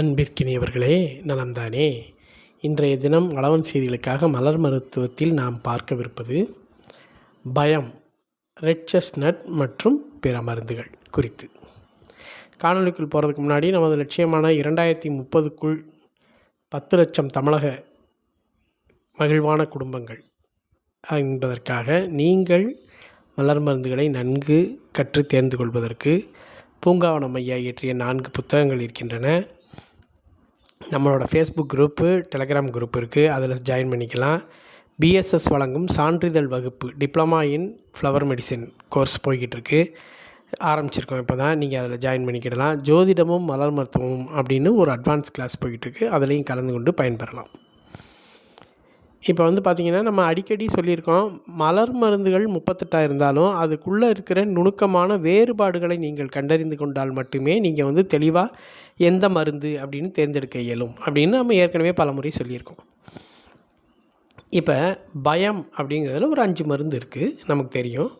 அன்பிற்கினியவர்களே நலம்தானே. இன்றைய தினம் வளவன் செய்திகளுக்காக மலர் மருத்துவத்தில் நாம் பார்க்கவிருப்பது பயம் ரெட் செஸ்னட் மற்றும் பிற மருந்துகள் குறித்து. காணொளிக்குள் போகிறதுக்கு முன்னாடி நமது லட்சியமான இரண்டாயிரத்தி முப்பதுக்குள் பத்து லட்சம் தமிழக மகிழ்வான குடும்பங்கள் என்பதற்காக நீங்கள் மலர் மருந்துகளை நன்கு கற்று தேர்ந்து கொள்வதற்கு பூங்காவனம் ஐயா இயற்றிய நான்கு புத்தகங்கள் இருக்கின்றன. நம்மளோட ஃபேஸ்புக் குரூப்பு டெலகிராம் குரூப் இருக்குது அதில் ஜாயின் பண்ணிக்கலாம். பிஎஸ்எஸ் வழங்கும் சான்றிதழ் வகுப்பு diploma in flower medicine course போய்கிட்டுருக்கு. ஆரம்பிச்சிருக்கோம் இப்போ தான் நீங்கள் அதில் ஜாயின் பண்ணிக்கிடலாம். ஜோதிடமும் மலர் மருத்துவமும் அப்படின்னு ஒரு அட்வான்ஸ் கிளாஸ் போய்கிட்டு இருக்கு அதுலேயும் கலந்து கொண்டு பயன்பெறலாம். இப்போ வந்து பார்த்திங்கன்னா நம்ம அடிக்கடி சொல்லியிருக்கோம் மலர் மருந்துகள் முப்பத்தெட்டாக இருந்தாலும் அதுக்குள்ளே இருக்கிற நுணுக்கமான வேறுபாடுகளை நீங்கள் கண்டறிந்து கொண்டால் மட்டுமே நீங்கள் வந்து தெளிவாக எந்த மருந்து அப்படின்னு தேர்ந்தெடுக்க இயலும் அப்படின்னு நம்ம ஏற்கனவே பலமுறை சொல்லியிருக்கோம். இப்போ பயம் அப்படிங்கிறதுல ஒரு அஞ்சு மருந்து இருக்குது நமக்கு தெரியும்.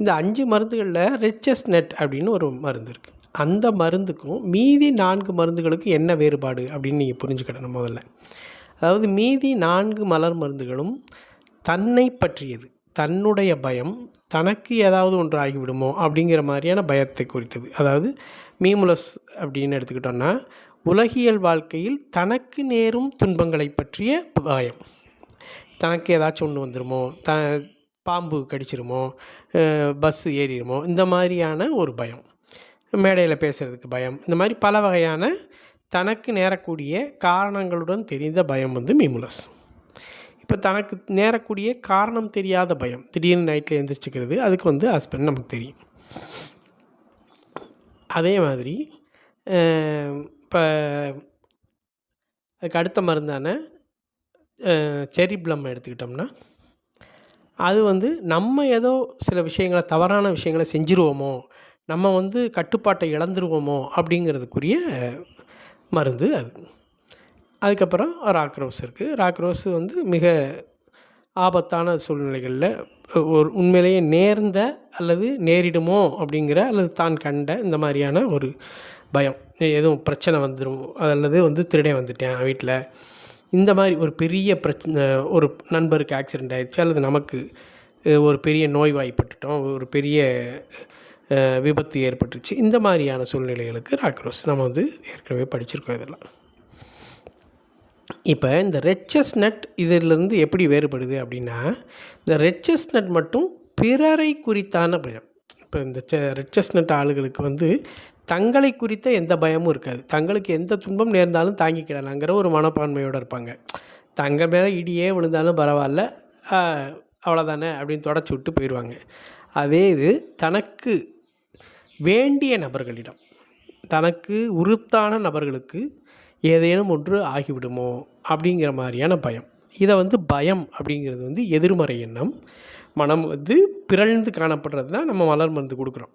இந்த அஞ்சு மருந்துகளில் ரிச்சஸ் நெட் அப்படின்னு ஒரு மருந்து இருக்குது அந்த மருந்துக்கும் மீதி நான்கு மருந்துகளுக்கும் என்ன வேறுபாடு அப்படின்னு நீங்கள் புரிஞ்சுக்கிடணும் முதல்ல. அதாவது மீதி நான்கு மலர் மருந்துகளும் தன்னை பற்றியது. தன்னுடைய பயம் தனக்கு ஏதாவது ஒன்று ஆகிவிடுமோ அப்படிங்கிற மாதிரியான பயத்தை குறித்தது. அதாவது மீமுலஸ் அப்படின்னு எடுத்துக்கிட்டோன்னா உலகியல் வாழ்க்கையில் தனக்கு நேரும் துன்பங்களை பற்றிய பயம். தனக்கு ஏதாச்சும் ஒன்று வந்துடுமோ த பாம்பு கடிச்சிருமோ பஸ்ஸு ஏறிடுமோ இந்த மாதிரியான ஒரு பயம். மேடையில் பேசுகிறதுக்கு பயம். இந்த மாதிரி பல வகையான தனக்கு நேரக்கூடிய காரணங்களுடன் தெரிந்த பயம் வந்து மீமுலஸ். இப்போ தனக்கு நேரக்கூடிய காரணம் தெரியாத பயம். திடீர்னு நைட்டில் எழுந்திரிச்சிக்கிறது அதுக்கு வந்து ஹஸ்பண்ட் நமக்கு தெரியும். அதே மாதிரி இப்போ அதுக்கு அடுத்த மருந்தான செரி ப்ளம் எடுத்துக்கிட்டோம்னா அது வந்து நம்ம ஏதோ சில விஷயங்களை தவறான விஷயங்களை செஞ்சுருவோமோ நம்ம வந்து கட்டுப்பாட்டை இழந்துருவோமோ அப்படிங்கிறதுக்குரிய மருந்து அது. அதுக்கப்புறம் ராக் ரோஸ் இருக்குது ராக் ரோஸ் வந்து மிக ஆபத்தான சூழ்நிலைகளில் ஒரு உண்மையிலேயே நேர்ந்த அல்லது நேரிடுமோ அப்படிங்கிற அல்லது தான் கண்ட இந்த மாதிரியான ஒரு பயம். எதுவும் பிரச்சனை வந்துடும் அல்லது வந்து திருடே வந்துட்டேன் வீட்டில் இந்த மாதிரி ஒரு பெரிய பிரச்சனை ஒரு நண்பருக்கு ஆக்சிடெண்ட் ஆகிடுச்சு அல்லது நமக்கு ஒரு பெரிய நோய் வாய்ப்பட்டுட்டோம் ஒரு பெரிய விபத்து ஏற்பட்டுருச்சு. இந்த மாதிரியான சூழ்நிலைகளுக்கு ராக்ரோஸ் நம்ம வந்து ஏற்கனவே படிச்சிருக்கோம் இதெல்லாம். இப்போ இந்த ரெட்சஸ் நட் இதிலிருந்து எப்படி வேறுபடுது அப்படின்னா இந்த ரெட்சஸ் நட் மட்டும் பிறரை குறித்தான பயம். இப்போ இந்த செ ரெட்சஸ் நட் ஆளுகளுக்கு வந்து தங்களை குறித்த எந்த பயமும் இருக்காது. தங்களுக்கு எந்த துன்பம் நேர்ந்தாலும் தாங்கிக்கிடலாங்கிற ஒரு மனப்பான்மையோடு இருப்பாங்க. தங்க மேலே இடியே விழுந்தாலும் பரவாயில்ல அவ்வளோதானே அப்படின்னு தொடச்சி விட்டு போயிடுவாங்க. அதே இது தனக்கு வேண்டிய நபர்களிடம் தனக்கு உருத்தான நபர்களுக்கு ஏதேனும் ஒன்று ஆகிவிடுமோ அப்படிங்கிற மாதிரியான பயம். இதை வந்து பயம் அப்படிங்கிறது வந்து எதிர்மறை எண்ணம். மனம் வந்து பிறழ்ந்து காணப்படுறது தான் நம்ம மலர் மருந்து கொடுக்குறோம்.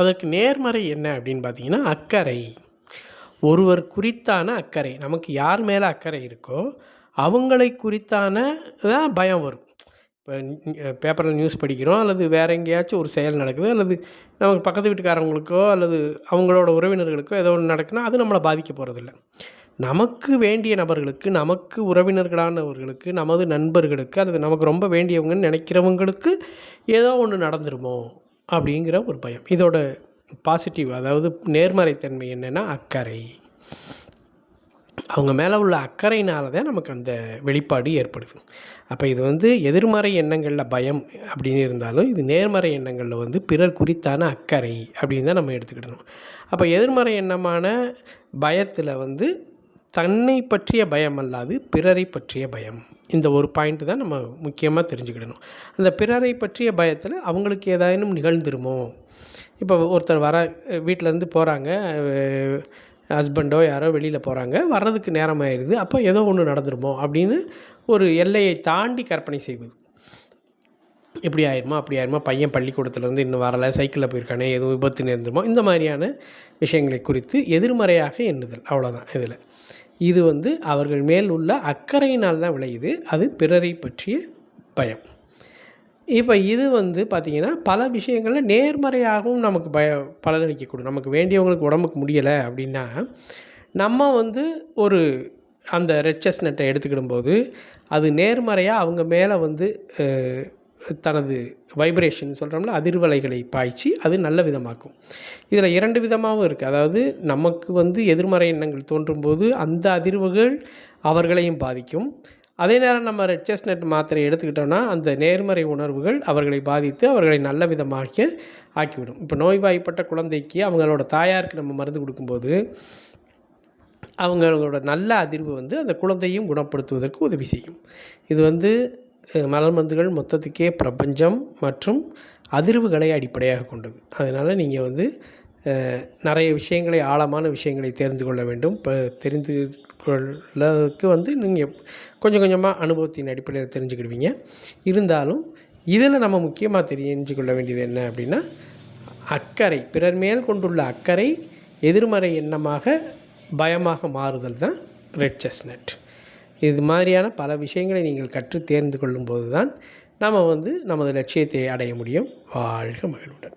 அதற்கு நேர்மறை என்ன அப்படின்னு பார்த்தீங்கன்னா அக்கறை. ஒருவர் குறித்தான அக்கறை நமக்கு யார் மேலே அக்கறை இருக்கோ அவங்களை குறித்தான தான் பயம் வரும். இப்போ பேப்பரில் நியூஸ் படிக்கிறோம் அல்லது வேறு எங்கேயாச்சும் ஒரு செயல் நடக்குது அல்லது நமக்கு பக்கத்து வீட்டுக்காரவங்களுக்கோ அல்லது அவங்களோட உறவினர்களுக்கோ ஏதோ ஒன்று நடக்குன்னா அது நம்மளை பாதிக்க போகிறதில்ல நமக்கு வேண்டிய நபர்களுக்கு நமக்கு உறவினர்களானவர்களுக்கு நமது நண்பர்களுக்கு அல்லது நமக்கு ரொம்ப வேண்டியவங்கன்னு நினைக்கிறவங்களுக்கு ஏதோ ஒன்று நடந்துருமோ அப்படிங்கிற ஒரு பயம். இதோட பாசிட்டிவ் அதாவது நேர்மறைத்தன்மை என்னென்னா அக்கறை. அவங்க மேலே உள்ள அக்கறையினால தான் நமக்கு அந்த வெளிப்பாடு ஏற்படுது. அப்போ இது வந்து எதிர்மறை எண்ணங்களில் பயம் அப்படின்னு இருந்தாலும் இது நேர்மறை எண்ணங்களில் வந்து பிறர் குறித்தான அக்கறை அப்படின்னு தான் நம்ம எடுத்துக்கிடணும். அப்போ எதிர்மறை எண்ணமான பயத்தில் வந்து தன்னை பற்றிய பயம் அல்லாது பிறரை பற்றிய பயம். இந்த ஒரு பாயிண்ட்டு தான் நம்ம முக்கியமாக தெரிஞ்சுக்கிடணும். அந்த பிறரை பற்றிய பயத்தில் அவங்களுக்கு ஏதாயினும் நிகழ்ந்துருமோ? இப்போ ஒருத்தர் வர வீட்டிலேருந்து போகிறாங்க ஹஸ்பண்டோ யாரோ வெளியில் போகிறாங்க வர்றதுக்கு நேரம் ஆயிடுது அப்போ ஏதோ ஒன்று நடந்துருமோ அப்படின்னு ஒரு எல்லையை தாண்டி கற்பனை செய்வது. இப்படி ஆயிருமா அப்படி ஆயிருமா பையன் பள்ளிக்கூடத்துலேருந்து இன்னும் வரலை சைக்கிளில் போயிருக்கானே எதுவும் விபத்து நேர்ந்துமோ இந்த மாதிரியான விஷயங்களை குறித்து எதிர்மறையாக எண்ணுதல் அவ்வளோதான் இதில். இது வந்து அவர்கள் மேல் உள்ள அக்கறையினால் தான் விளையுது அது பிறரை பற்றிய பயம். இப்போ இது வந்து பார்த்திங்கன்னா பல விஷயங்களில் நேர்மறையாகவும் நமக்கு பய பலனளிக்கக்கூடும். நமக்கு வேண்டியவங்களுக்கு உடம்புக்கு முடியலை அப்படின்னா நம்ம வந்து ஒரு அந்த ரெச்சஸ் நெட்டை எடுத்துக்கிடும்போது அது நேர்மறையாக அவங்க மேலே வந்து தனது வைப்ரேஷன் சொல்கிறோம்ல அதிர்வலைகளை பாய்ச்சி அது நல்ல விதமாக்கும். இதில் இரண்டு விதமாகவும் இருக்குது அதாவது நமக்கு வந்து எதிர்மறை எண்ணங்கள் தோன்றும்போது அந்த அதிர்வுகள் அவர்களையும் பாதிக்கும். அதே நேரம் நம்ம ரெட் செஸ்னட் மாத்திரை எடுத்துக்கிட்டோம்னா அந்த நேர்மறை உணர்வுகள் அவர்களை பாதித்து அவர்களை நல்ல விதமாக ஆக்கிவிடும். இப்போ நோய்வாய்ப்பட்ட குழந்தைக்கு அவங்களோட தாயாருக்கு நம்ம மருந்து கொடுக்கும்போது அவங்களோட நல்ல அதிர்வு வந்து அந்த குழந்தையும் குணப்படுத்துவதற்கு உதவி செய்யும். இது வந்து மலர் மருந்துகள் மொத்தத்துக்கே பிரபஞ்சம் மற்றும் அதிர்வுகளை அடிப்படையாக கொண்டது. அதனால் நீங்கள் வந்து நிறைய விஷயங்களை ஆழமான விஷயங்களை தெரிந்து கொள்ள வேண்டும். இப்போ தெரிந்து கொள்ளதுக்கு வந்து நீங்கள் கொஞ்சம் கொஞ்சமாக அனுபவத்தின் அடிப்படையில் தெரிஞ்சுக்கிடுவீங்க. இருந்தாலும் இதில் நம்ம முக்கியமாக தெரிஞ்சு கொள்ள வேண்டியது என்ன அப்படின்னா அக்கறை பிறர் மேல் கொண்டுள்ள அக்கறை எதிர்மறை எண்ணமாக பயமாக மாறுதல் தான் ரெட் செஸ்னட் இது மாதிரியான பல விஷயங்களை நீங்கள் கற்று தேர்ந்து கொள்ளும்போது தான் நம்ம வந்து நமது லட்சியத்தை அடைய முடியும். வாழ்க மகிழ்வுடன்.